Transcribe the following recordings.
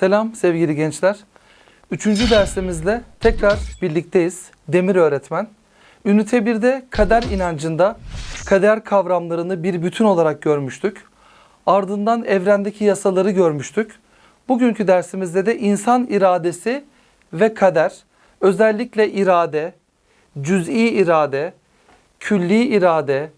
Selam sevgili gençler. Üçüncü dersimizde tekrar birlikteyiz. Demir öğretmen. Ünite 1'de kader inancında kader kavramlarını bir bütün olarak görmüştük. Ardından evrendeki yasaları görmüştük. Bugünkü dersimizde de insan iradesi ve kader, özellikle irade, cüz'i irade, külli irade,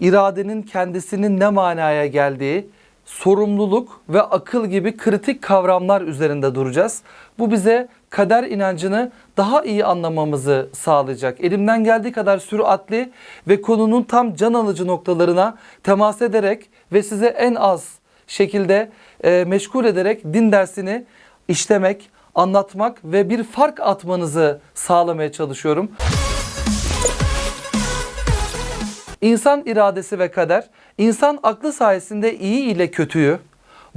iradenin kendisinin ne manaya geldiği, sorumluluk ve akıl gibi kritik kavramlar üzerinde duracağız. Bu bize kader inancını daha iyi anlamamızı sağlayacak. Elimden geldiği kadar süratli ve konunun tam can alıcı noktalarına temas ederek ve size en az şekilde e, meşgul ederek din dersini işlemek, anlatmak ve bir fark atmanızı sağlamaya çalışıyorum. İnsan iradesi ve kader, insan aklı sayesinde iyi ile kötüyü,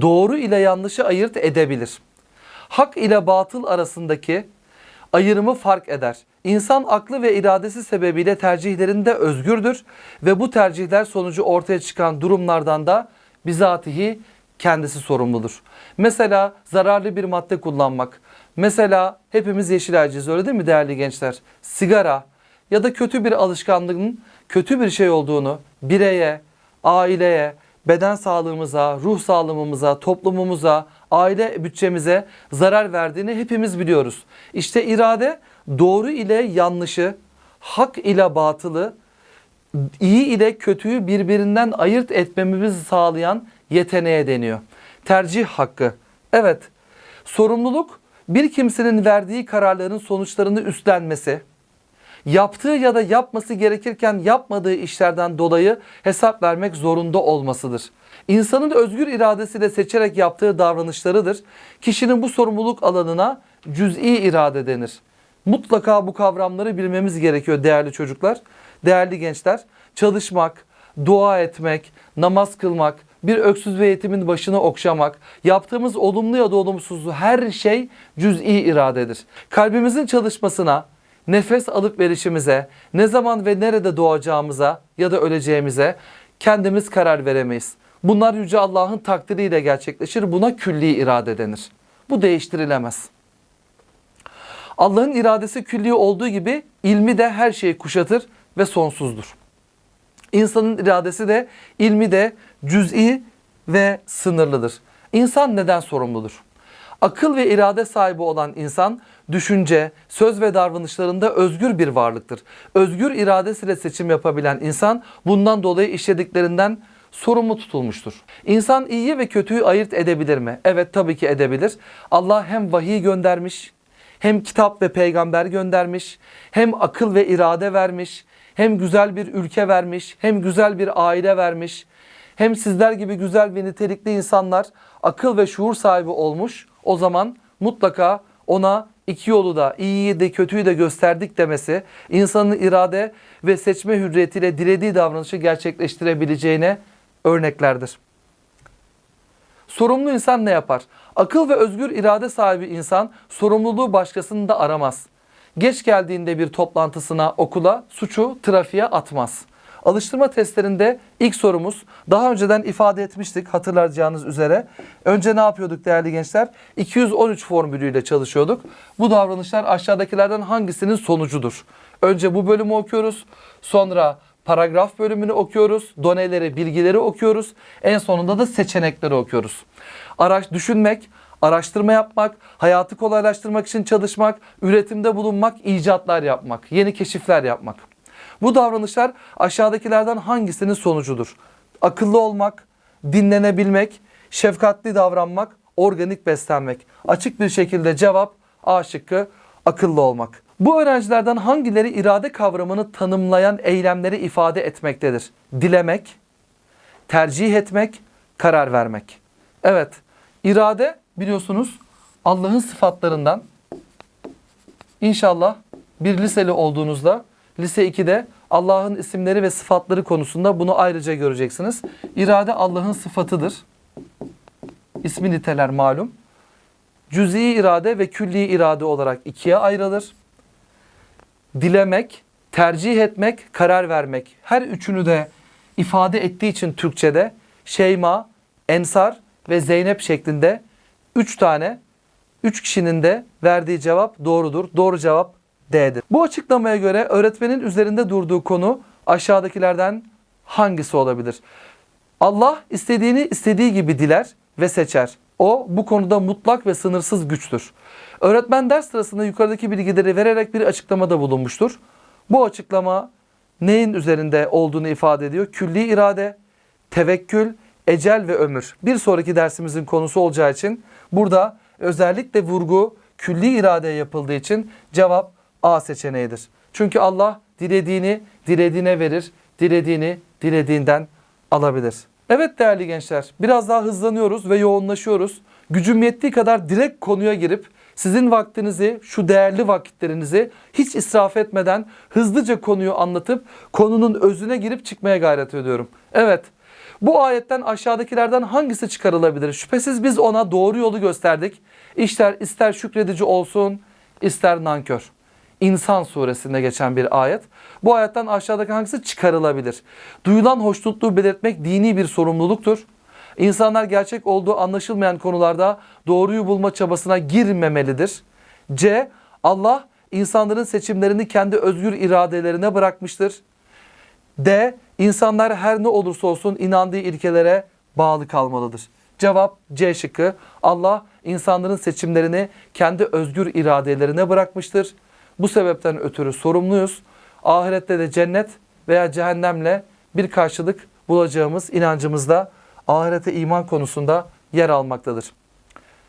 doğru ile yanlışı ayırt edebilir. Hak ile batıl arasındaki ayrımı fark eder. İnsan aklı ve iradesi sebebiyle tercihlerinde özgürdür ve bu tercihler sonucu ortaya çıkan durumlardan da bizatihi kendisi sorumludur. Mesela zararlı bir madde kullanmak, mesela hepimiz yeşil ağacıyız öyle değil mi değerli gençler? Sigara ya da kötü bir alışkanlığın kötü bir şey olduğunu bireye, aileye, beden sağlığımıza, ruh sağlığımıza, toplumumuza, aile bütçemize zarar verdiğini hepimiz biliyoruz. İşte irade doğru ile yanlışı, hak ile batılı, iyi ile kötüyü birbirinden ayırt etmemizi sağlayan yeteneğe deniyor. Tercih hakkı. Evet, sorumluluk bir kimsenin verdiği kararların sonuçlarını üstlenmesi, yaptığı ya da yapması gerekirken yapmadığı işlerden dolayı hesap vermek zorunda olmasıdır. İnsanın özgür iradesiyle seçerek yaptığı davranışlarıdır. Kişinin bu sorumluluk alanına cüz'i irade denir. Mutlaka bu kavramları bilmemiz gerekiyor değerli çocuklar, değerli gençler. Çalışmak, dua etmek, namaz kılmak, bir öksüz ve yetimin başını okşamak, yaptığımız olumlu ya da olumsuz her şey cüz'i iradedir. Kalbimizin çalışmasına, nefes alıp verişimize, ne zaman ve nerede doğacağımıza ya da öleceğimize kendimiz karar veremeyiz. Bunlar Yüce Allah'ın takdiriyle gerçekleşir. Buna külli irade denir. Bu değiştirilemez. Allah'ın iradesi külli olduğu gibi ilmi de her şeyi kuşatır ve sonsuzdur. İnsanın iradesi de ilmi de cüz'i ve sınırlıdır. İnsan neden sorumludur? Akıl ve irade sahibi olan insan düşünce, söz ve davranışlarında özgür bir varlıktır. Özgür iradesiyle seçim yapabilen insan bundan dolayı işlediklerinden sorumlu tutulmuştur. İnsan iyiyi ve kötüyü ayırt edebilir mi? Evet tabii ki edebilir. Allah hem vahiy göndermiş, hem kitap ve peygamber göndermiş, hem akıl ve irade vermiş, hem güzel bir ülke vermiş, hem güzel bir aile vermiş, hem sizler gibi güzel ve nitelikli insanlar akıl ve şuur sahibi olmuş. O zaman mutlaka ona iki yolu da iyiyi de kötüyü de gösterdik demesi insanın irade ve seçme hürriyetiyle dilediği davranışı gerçekleştirebileceğine örneklerdir. Sorumlu insan ne yapar? Akıl ve özgür irade sahibi insan sorumluluğu başkasını da aramaz. Geç geldiğinde bir toplantısına, okula suçu trafiğe atmaz. Alıştırma testlerinde ilk sorumuz daha önceden ifade etmiştik hatırlayacağınız üzere. Önce ne yapıyorduk değerli gençler? 213 formülüyle çalışıyorduk. Bu davranışlar aşağıdakilerden hangisinin sonucudur? Önce bu bölümü okuyoruz. Sonra paragraf bölümünü okuyoruz. Doneleri, bilgileri okuyoruz. En sonunda da seçenekleri okuyoruz. Araç düşünmek, araştırma yapmak, hayatı kolaylaştırmak için çalışmak, üretimde bulunmak, icatlar yapmak, yeni keşifler yapmak. Bu davranışlar aşağıdakilerden hangisinin sonucudur? Akıllı olmak, dinlenebilmek, şefkatli davranmak, organik beslenmek. Açık bir şekilde cevap A şıkkı akıllı olmak. Bu öğrencilerden hangileri irade kavramını tanımlayan eylemleri ifade etmektedir? Dilemek, tercih etmek, karar vermek. Evet, irade biliyorsunuz Allah'ın sıfatlarından İnşallah bir liseli olduğunuzda lise 2'de Allah'ın isimleri ve sıfatları konusunda bunu ayrıca göreceksiniz. İrade Allah'ın sıfatıdır. İsmi niteler malum. Cüz'i irade ve külli irade olarak ikiye ayrılır. Dilemek, tercih etmek, karar vermek. Her üçünü de ifade ettiği için Türkçe'de Şeyma, Ensar ve Zeynep şeklinde 3 tane 3 kişinin de verdiği cevap doğrudur. Doğru cevap D'dir. Bu açıklamaya göre öğretmenin üzerinde durduğu konu aşağıdakilerden hangisi olabilir? Allah istediğini istediği gibi diler ve seçer. O bu konuda mutlak ve sınırsız güçtür. Öğretmen ders sırasında yukarıdaki bilgileri vererek bir açıklamada bulunmuştur. Bu açıklama neyin üzerinde olduğunu ifade ediyor? Külli irade, tevekkül, ecel ve ömür. Bir sonraki dersimizin konusu olacağı için burada özellikle vurgu külli iradeye yapıldığı için cevap A seçeneğidir. Çünkü Allah dilediğini dilediğine verir, dilediğini dilediğinden alabilir. Evet değerli gençler, biraz daha hızlanıyoruz ve yoğunlaşıyoruz. Gücüm yettiği kadar direkt konuya girip sizin vaktinizi, şu değerli vakitlerinizi hiç israf etmeden hızlıca konuyu anlatıp konunun özüne girip çıkmaya gayret ediyorum. Evet, bu ayetten aşağıdakilerden hangisi çıkarılabilir? Şüphesiz biz ona doğru yolu gösterdik. İşler ister şükredici olsun, ister nankör. İnsan suresinde geçen bir ayet. Bu ayetten aşağıdaki hangisi çıkarılabilir? Duyulan hoşnutluğu belirtmek dini bir sorumluluktur. İnsanlar gerçek olduğu anlaşılmayan konularda doğruyu bulma çabasına girmemelidir. C. Allah insanların seçimlerini kendi özgür iradelerine bırakmıştır. D. İnsanlar her ne olursa olsun inandığı ilkelere bağlı kalmalıdır. Cevap C şıkkı. Allah insanların seçimlerini kendi özgür iradelerine bırakmıştır. Bu sebepten ötürü sorumluyuz. Ahirette de cennet veya cehennemle bir karşılık bulacağımız inancımızda ahirete iman konusunda yer almaktadır.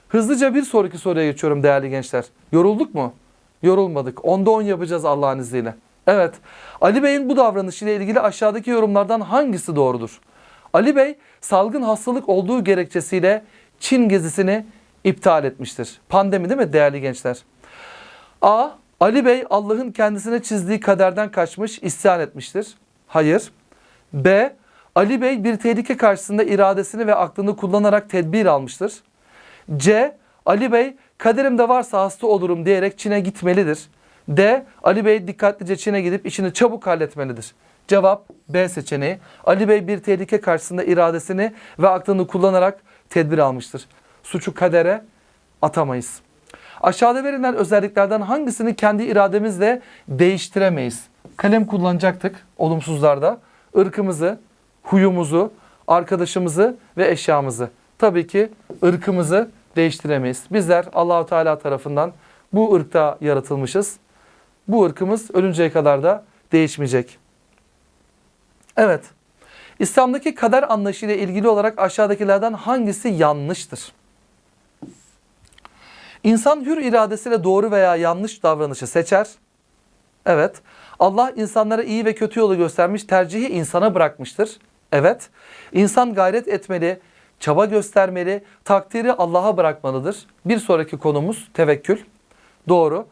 Hızlıca bir sonraki soruya geçiyorum değerli gençler. Yorulduk mu? Yorulmadık. Onda 10 yapacağız Allah'ın izniyle. Evet. Ali Bey'in bu davranışıyla ilgili aşağıdaki yorumlardan hangisi doğrudur? Ali Bey salgın hastalık olduğu gerekçesiyle Çin gezisini iptal etmiştir. Pandemi değil mi değerli gençler? A. Ali Bey Allah'ın kendisine çizdiği kaderden kaçmış, isyan etmiştir. Hayır. B. Ali Bey bir tehlike karşısında iradesini ve aklını kullanarak tedbir almıştır. C. Ali Bey kaderimde varsa hasta olurum diyerek Çin'e gitmelidir. D. Ali Bey dikkatlice Çin'e gidip işini çabuk halletmelidir. Cevap B seçeneği. Ali Bey bir tehlike karşısında iradesini ve aklını kullanarak tedbir almıştır. Suçu kadere atamayız. Aşağıda verilen özelliklerden hangisini kendi irademizle değiştiremeyiz? Kalem kullanacaktık olumsuzlarda. Irkımızı, huyumuzu, arkadaşımızı ve eşyamızı. Tabii ki ırkımızı değiştiremeyiz. Bizler Allahu Teala tarafından bu ırkta yaratılmışız. Bu ırkımız ölünceye kadar da değişmeyecek. Evet. İslam'daki kader anlayışıyla ilgili olarak aşağıdakilerden hangisi yanlıştır? İnsan hür iradesiyle doğru veya yanlış davranışı seçer. Evet. Allah insanlara iyi ve kötü yolu göstermiş, tercihi insana bırakmıştır. Evet. İnsan gayret etmeli, çaba göstermeli, takdiri Allah'a bırakmalıdır. Bir sonraki konumuz tevekkül. Doğru.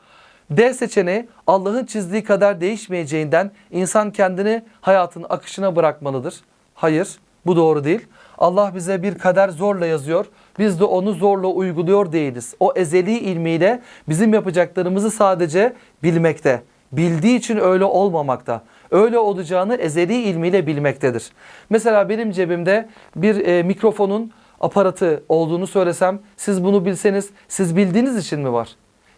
D seçeneği Allah'ın çizdiği kadar değişmeyeceğinden insan kendini hayatın akışına bırakmalıdır. Hayır, bu doğru değil. Allah bize bir kader zorla yazıyor. Biz de onu zorla uyguluyor değiliz. O ezeli ilmiyle bizim yapacaklarımızı sadece bilmekte. Bildiği için öyle olmamakta. Öyle olacağını ezeli ilmiyle bilmektedir. Mesela benim cebimde bir e, mikrofonun aparatı olduğunu söylesem siz bunu bilseniz siz bildiğiniz için mi var?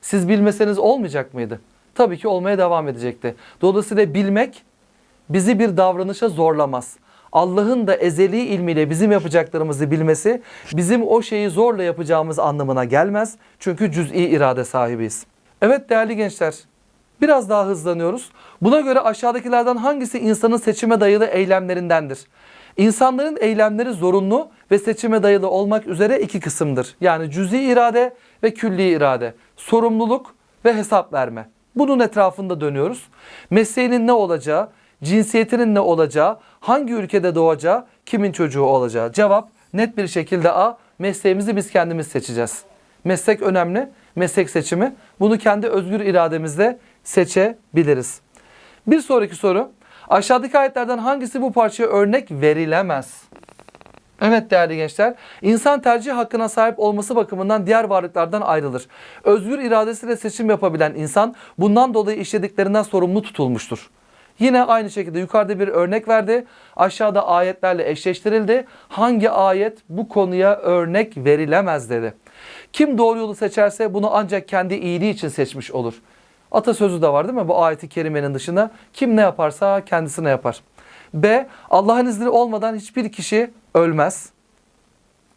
Siz bilmeseniz olmayacak mıydı? Tabii ki olmaya devam edecekti. Dolayısıyla bilmek bizi bir davranışa zorlamaz. Allah'ın da ezeli ilmiyle bizim yapacaklarımızı bilmesi bizim o şeyi zorla yapacağımız anlamına gelmez. Çünkü cüz'i irade sahibiyiz. Evet değerli gençler biraz daha hızlanıyoruz. Buna göre aşağıdakilerden hangisi insanın seçime dayalı eylemlerindendir? İnsanların eylemleri zorunlu ve seçime dayalı olmak üzere iki kısımdır. Yani cüz'i irade ve külli irade. Sorumluluk ve hesap verme. Bunun etrafında dönüyoruz. Mesleğinin ne olacağı, cinsiyetinin ne olacağı, hangi ülkede doğacağı, kimin çocuğu olacağı. Cevap net bir şekilde A. Mesleğimizi biz kendimiz seçeceğiz. Meslek önemli. Meslek seçimi. Bunu kendi özgür irademizle seçebiliriz. Bir sonraki soru. Aşağıdaki ayetlerden hangisi bu parçaya örnek verilemez? Evet değerli gençler, insan tercih hakkına sahip olması bakımından diğer varlıklardan ayrılır. Özgür iradesiyle seçim yapabilen insan bundan dolayı işlediklerinden sorumlu tutulmuştur. Yine aynı şekilde yukarıda bir örnek verdi. Aşağıda ayetlerle eşleştirildi. Hangi ayet bu konuya örnek verilemez dedi. Kim doğru yolu seçerse bunu ancak kendi iyiliği için seçmiş olur. Atasözü de var değil mi bu ayeti kerimenin dışında? Kim ne yaparsa kendisine yapar. B. Allah'ın izni olmadan hiçbir kişi ölmez.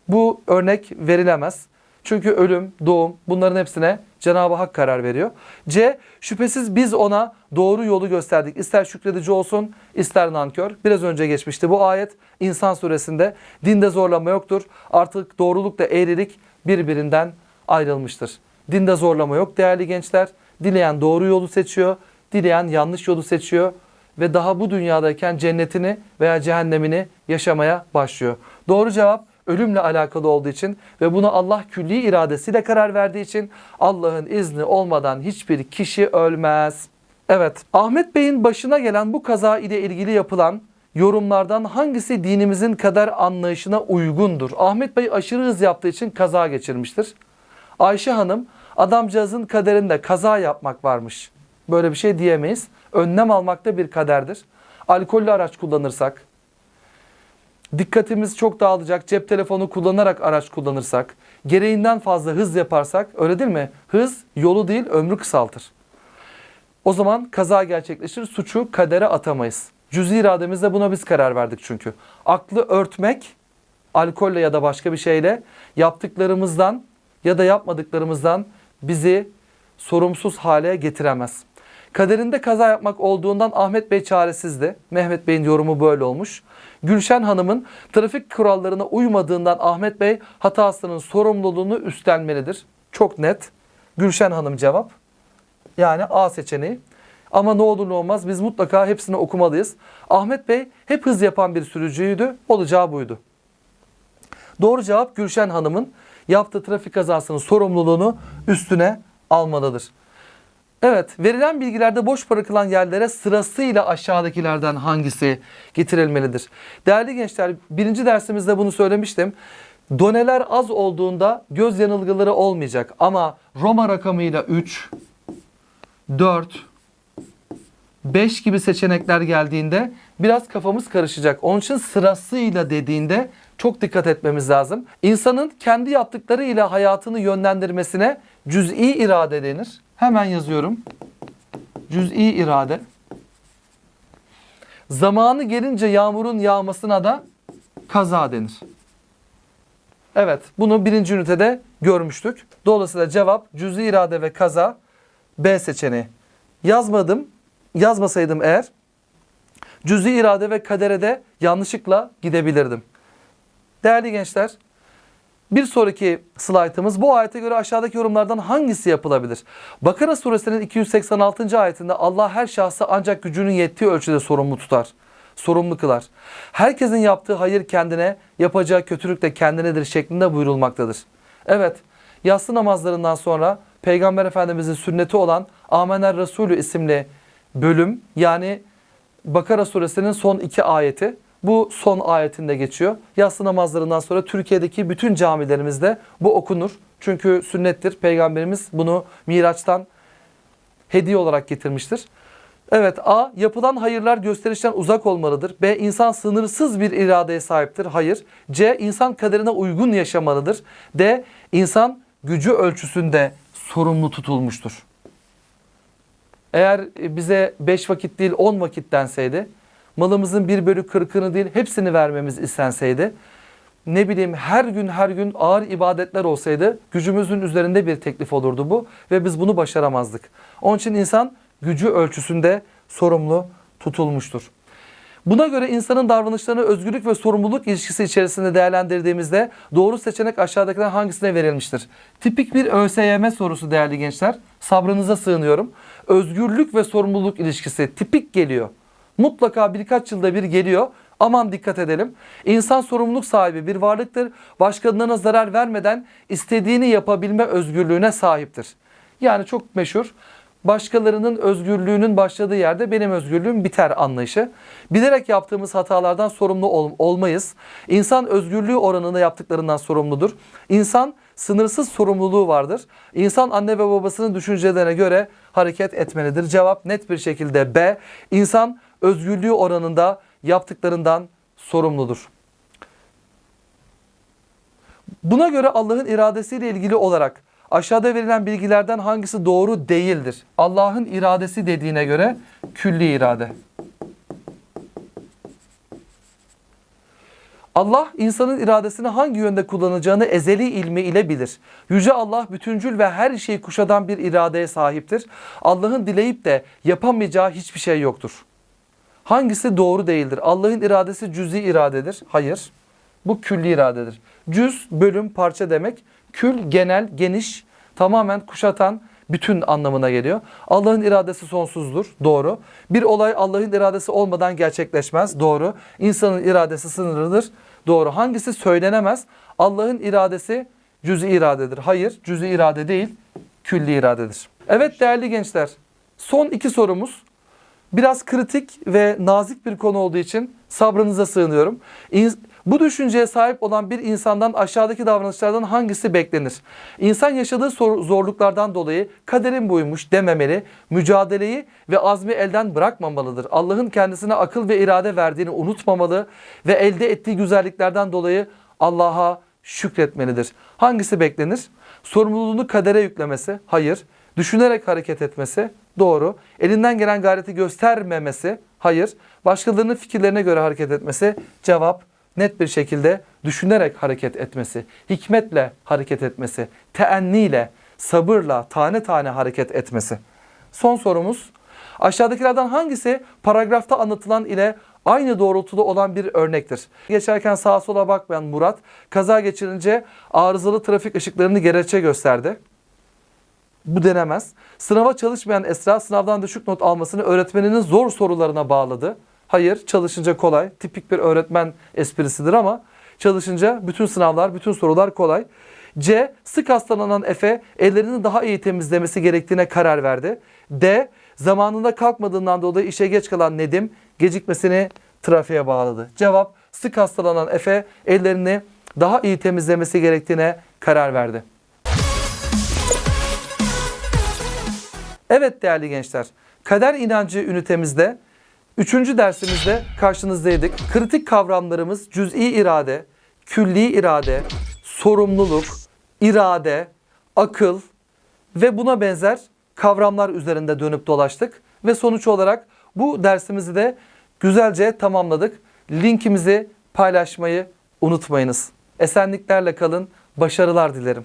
Bu örnek verilemez. Çünkü ölüm, doğum bunların hepsine Cenab-ı Hak karar veriyor. C. Şüphesiz biz ona doğru yolu gösterdik. İster şükredici olsun, ister nankör. Biraz önce geçmişti bu ayet. İnsan suresinde dinde zorlama yoktur. Artık doğrulukla eğrilik birbirinden ayrılmıştır. Dinde zorlama yok değerli gençler. Dileyen doğru yolu seçiyor, dileyen yanlış yolu seçiyor ve daha bu dünyadayken cennetini veya cehennemini yaşamaya başlıyor. Doğru cevap ölümle alakalı olduğu için ve buna Allah külli iradesiyle karar verdiği için Allah'ın izni olmadan hiçbir kişi ölmez. Evet, Ahmet Bey'in başına gelen bu kaza ile ilgili yapılan yorumlardan hangisi dinimizin kader anlayışına uygundur? Ahmet Bey aşırı hız yaptığı için kaza geçirmiştir. Ayşe Hanım adamcağızın kaderinde kaza yapmak varmış. Böyle bir şey diyemeyiz. Önlem almak da bir kaderdir. Alkollü araç kullanırsak, dikkatimiz çok dağılacak, cep telefonu kullanarak araç kullanırsak, gereğinden fazla hız yaparsak, öyle değil mi? Hız yolu değil ömrü kısaltır. O zaman kaza gerçekleşir, suçu kadere atamayız. Cüzi irademizle buna biz karar verdik çünkü. Aklı örtmek, alkolle ya da başka bir şeyle yaptıklarımızdan ya da yapmadıklarımızdan bizi sorumsuz hale getiremez. Kaderinde kaza yapmak olduğundan Ahmet Bey çaresizdi. Mehmet Bey'in yorumu böyle olmuş. Gülşen Hanım'ın trafik kurallarına uymadığından Ahmet Bey hatasının sorumluluğunu üstlenmelidir. Çok net. Gülşen Hanım cevap. Yani A seçeneği. Ama ne olur ne olmaz biz mutlaka hepsini okumalıyız. Ahmet Bey hep hız yapan bir sürücüydü. Olacağı buydu. Doğru cevap Gülşen Hanım'ın yaptığı trafik kazasının sorumluluğunu üstüne almalıdır. Evet, verilen bilgilerde boş bırakılan yerlere sırasıyla aşağıdakilerden hangisi getirilmelidir? Değerli gençler, birinci dersimizde bunu söylemiştim. Doneler az olduğunda göz yanılgıları olmayacak ama Roma rakamıyla 3, 4, 5 gibi seçenekler geldiğinde biraz kafamız karışacak. Onun için sırasıyla dediğinde çok dikkat etmemiz lazım. İnsanın kendi yaptıklarıyla hayatını yönlendirmesine cüz'i irade denir. Hemen yazıyorum. Cüz'i irade. Zamanı gelince yağmurun yağmasına da kaza denir. Evet, bunu birinci ünitede görmüştük. Dolayısıyla cevap cüz'i irade ve kaza B seçeneği. Yazmadım, yazmasaydım eğer cüz'i irade ve kadere de yanlışlıkla gidebilirdim. Değerli gençler, bir sonraki slaytımız bu ayete göre aşağıdaki yorumlardan hangisi yapılabilir? Bakara suresinin 286. ayetinde Allah her şahsı ancak gücünün yettiği ölçüde sorumlu tutar. Sorumlu kılar. Herkesin yaptığı hayır kendine, yapacağı kötülük de kendinedir şeklinde buyurulmaktadır. Evet, yatsı namazlarından sonra Peygamber Efendimizin sünneti olan Amener Resulü isimli bölüm yani Bakara suresinin son iki ayeti bu son ayetinde geçiyor. Yatsı namazlarından sonra Türkiye'deki bütün camilerimizde bu okunur. Çünkü sünnettir. Peygamberimiz bunu Miraç'tan hediye olarak getirmiştir. Evet A. Yapılan hayırlar gösterişten uzak olmalıdır. B. İnsan sınırsız bir iradeye sahiptir. Hayır. C. İnsan kaderine uygun yaşamalıdır. D. İnsan gücü ölçüsünde sorumlu tutulmuştur. Eğer bize 5 vakit değil 10 vakit denseydi malımızın 1 bölü 40'ını değil hepsini vermemiz istenseydi ne bileyim her gün her gün ağır ibadetler olsaydı gücümüzün üzerinde bir teklif olurdu bu ve biz bunu başaramazdık. Onun için insan gücü ölçüsünde sorumlu tutulmuştur. Buna göre insanın davranışlarını özgürlük ve sorumluluk ilişkisi içerisinde değerlendirdiğimizde doğru seçenek aşağıdakilerden hangisine verilmiştir? Tipik bir ÖSYM sorusu değerli gençler. Sabrınıza sığınıyorum. Özgürlük ve sorumluluk ilişkisi tipik geliyor. Mutlaka birkaç yılda bir geliyor. Aman dikkat edelim. İnsan sorumluluk sahibi bir varlıktır. Başkalarına zarar vermeden istediğini yapabilme özgürlüğüne sahiptir. Yani çok meşhur. Başkalarının özgürlüğünün başladığı yerde benim özgürlüğüm biter anlayışı. Bilerek yaptığımız hatalardan sorumlu ol- olmayız. İnsan özgürlüğü oranında yaptıklarından sorumludur. İnsan sınırsız sorumluluğu vardır. İnsan anne ve babasının düşüncelerine göre hareket etmelidir. Cevap net bir şekilde B. İnsan özgürlüğü oranında yaptıklarından sorumludur. Buna göre Allah'ın iradesiyle ilgili olarak aşağıda verilen bilgilerden hangisi doğru değildir? Allah'ın iradesi dediğine göre külli irade. Allah insanın iradesini hangi yönde kullanacağını ezeli ilmi ile bilir. Yüce Allah bütüncül ve her şeyi kuşatan bir iradeye sahiptir. Allah'ın dileyip de yapamayacağı hiçbir şey yoktur. Hangisi doğru değildir? Allah'ın iradesi cüzi iradedir. Hayır. Bu külli iradedir. Cüz, bölüm, parça demek. Kül, genel, geniş, tamamen kuşatan, bütün anlamına geliyor. Allah'ın iradesi sonsuzdur. Doğru. Bir olay Allah'ın iradesi olmadan gerçekleşmez. Doğru. İnsanın iradesi sınırlıdır. Doğru. Hangisi söylenemez? Allah'ın iradesi cüz'i iradedir. Hayır, cüz'i irade değil, külli iradedir. Evet değerli gençler, son iki sorumuz biraz kritik ve nazik bir konu olduğu için sabrınıza sığınıyorum. İn- bu düşünceye sahip olan bir insandan aşağıdaki davranışlardan hangisi beklenir? İnsan yaşadığı zorluklardan dolayı kaderin buymuş dememeli, mücadeleyi ve azmi elden bırakmamalıdır. Allah'ın kendisine akıl ve irade verdiğini unutmamalı ve elde ettiği güzelliklerden dolayı Allah'a şükretmelidir. Hangisi beklenir? Sorumluluğunu kadere yüklemesi? Hayır. Düşünerek hareket etmesi? Doğru. Elinden gelen gayreti göstermemesi? Hayır. Başkalarının fikirlerine göre hareket etmesi? Cevap net bir şekilde düşünerek hareket etmesi, hikmetle hareket etmesi, teenniyle, sabırla, tane tane hareket etmesi. Son sorumuz. Aşağıdakilerden hangisi paragrafta anlatılan ile aynı doğrultuda olan bir örnektir? Geçerken sağa sola bakmayan Murat kaza geçirince arızalı trafik ışıklarını gerekçe gösterdi. Bu denemez. Sınava çalışmayan Esra sınavdan düşük not almasını öğretmeninin zor sorularına bağladı. Hayır, çalışınca kolay. Tipik bir öğretmen esprisidir ama çalışınca bütün sınavlar, bütün sorular kolay. C. Sık hastalanan Efe ellerini daha iyi temizlemesi gerektiğine karar verdi. D. Zamanında kalkmadığından dolayı işe geç kalan Nedim gecikmesini trafiğe bağladı. Cevap sık hastalanan Efe ellerini daha iyi temizlemesi gerektiğine karar verdi. Evet değerli gençler, kader inancı ünitemizde 3. dersimizde karşınızdaydık. Kritik kavramlarımız cüz'i irade, külli irade, sorumluluk, irade, akıl ve buna benzer kavramlar üzerinde dönüp dolaştık. Ve sonuç olarak bu dersimizi de güzelce tamamladık. Linkimizi paylaşmayı unutmayınız. Esenliklerle kalın, başarılar dilerim.